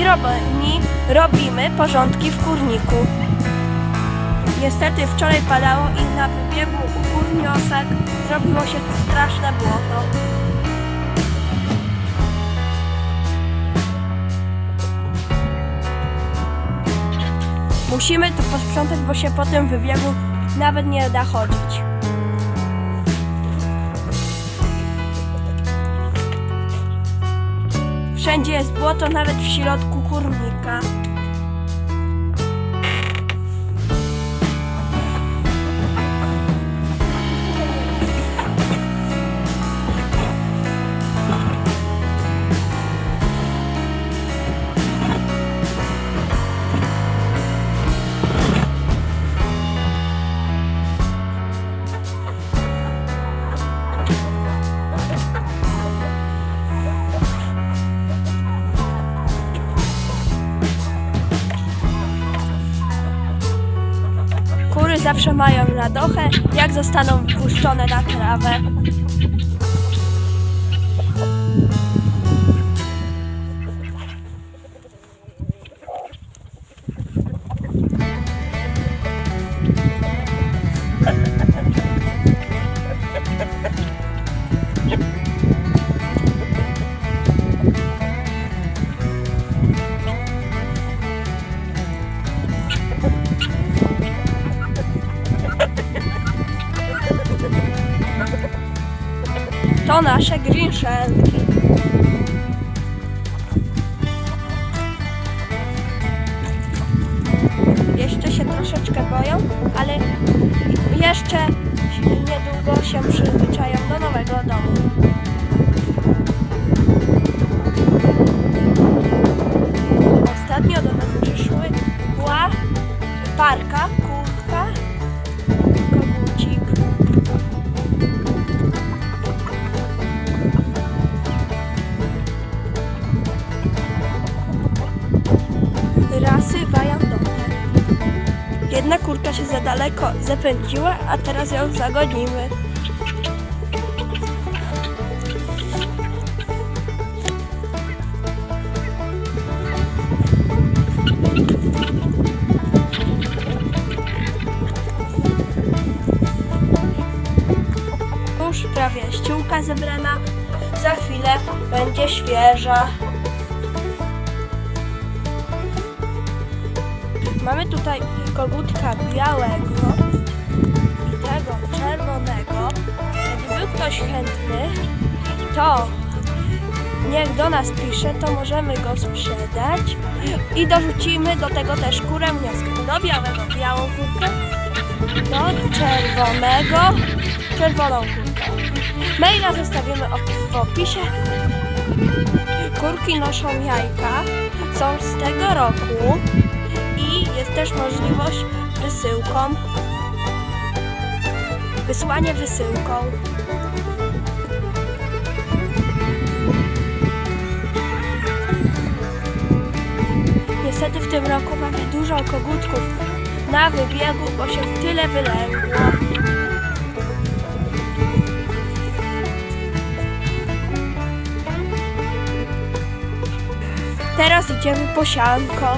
i robimy, robimy porządki w kurniku. Niestety wczoraj padało i na wybiegu u kurniosek zrobiło się straszne błoto. Musimy to posprzątać, bo się po tym wybiegu nawet nie da chodzić. Wszędzie jest błoto, nawet w środku kurnika. Zawsze mają radochę, jak zostaną wpuszczone na trawę. Nasze grinszelki. Jeszcze się troszeczkę boją, ale jeszcze niedługo się przyzwyczają za daleko zapędziła, a teraz ją zagonimy. Już prawie ściółka zebrana, za chwilę będzie świeża. Mamy tutaj kogutka białego i tego czerwonego. Jakby był ktoś chętny, to niech do nas pisze, to możemy go sprzedać i dorzucimy do tego też kurę wniosku. Do białego białą kurkę, do czerwonego czerwoną kurkę. Maila zostawimy w opisie. Kurki noszą jajka, są z tego roku też możliwość wysyłką. Wysłanie wysyłką. Niestety w tym roku mamy dużo kogutków na wybiegu, bo się tyle wylęgło. Teraz idziemy po sianko.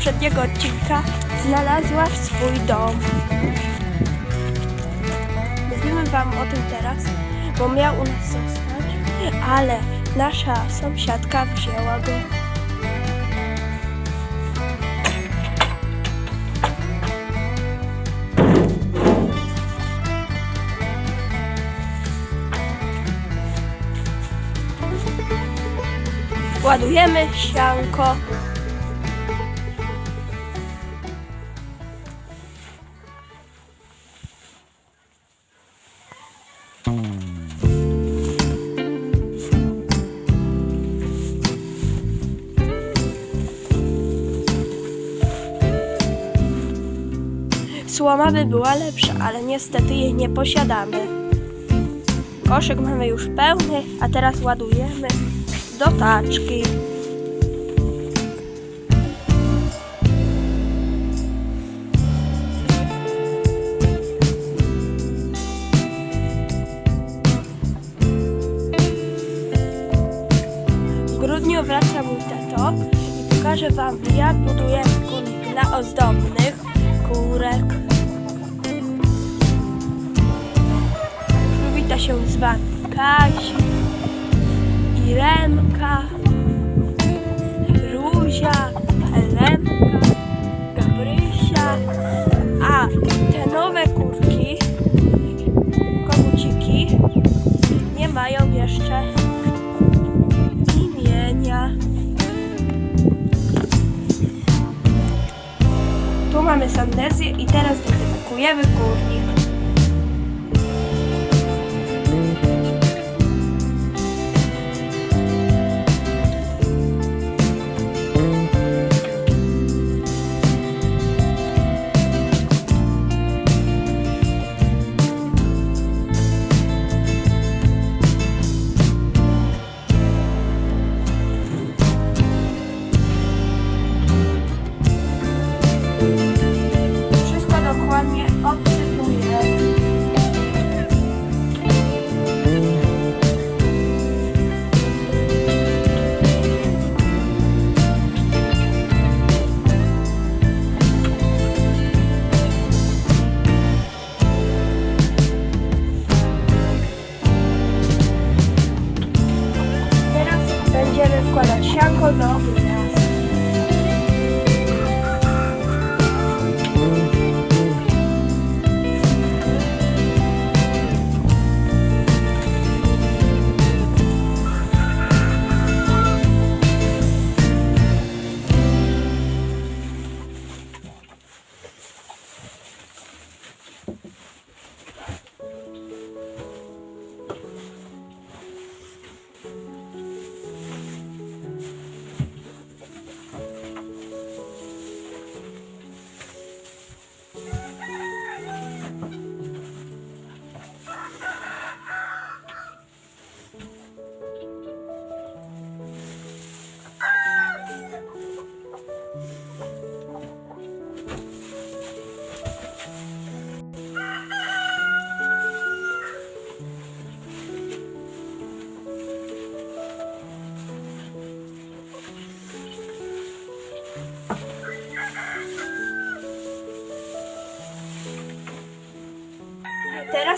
Poprzedniego odcinka znalazła swój dom. Mówimy Wam o tym teraz, bo miał u nas zostać, ale nasza sąsiadka wzięła go. Ładujemy sianko. Słoma by była lepsza, ale niestety jej nie posiadamy. Koszyk mamy już pełny, a teraz ładujemy do taczki. Grudniu wraca mój tato i pokażę wam jak budujemy kurnik dla ozdobnych kurek. Wita się z wami Kasi, Iremka, Ruzia,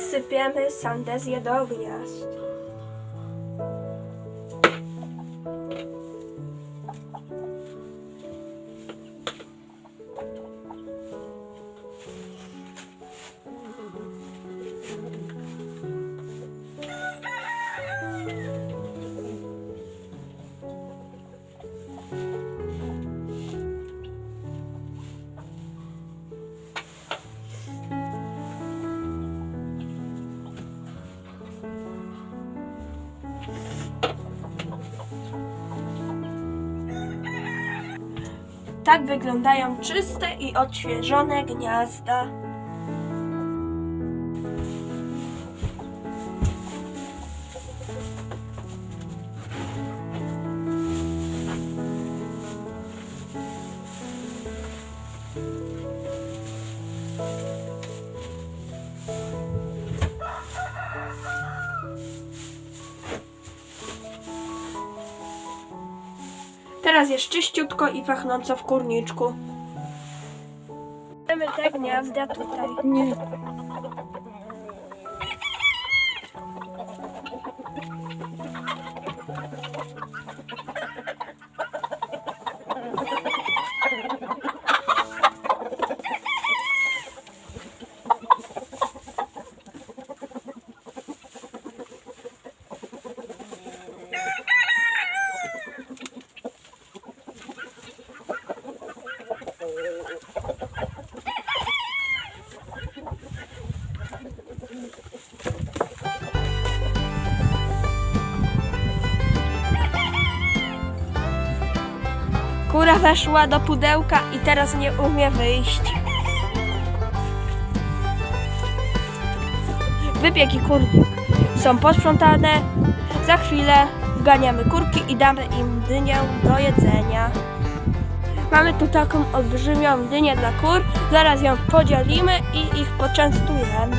sypiemy sandezję do gniazd. Tak wyglądają czyste i odświeżone gniazda. Teraz jest czyściutko i pachnąco w kurniczku. Mamy te gniazda tutaj. Nie. Weszła do pudełka i teraz nie umie wyjść. Wypieki kurnik. są posprzątane. Za chwilę wganiamy kurki i damy im dynię do jedzenia. Mamy tu taką olbrzymią dynię dla kur. Zaraz ją podzielimy i ich poczęstujemy.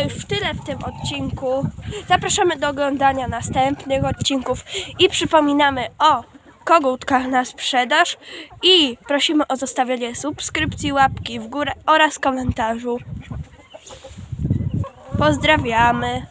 To już tyle w tym odcinku. Zapraszamy do oglądania następnych odcinków i przypominamy o kogutkach na sprzedaż i prosimy o zostawienie subskrypcji, łapki w górę oraz komentarzu. Pozdrawiamy.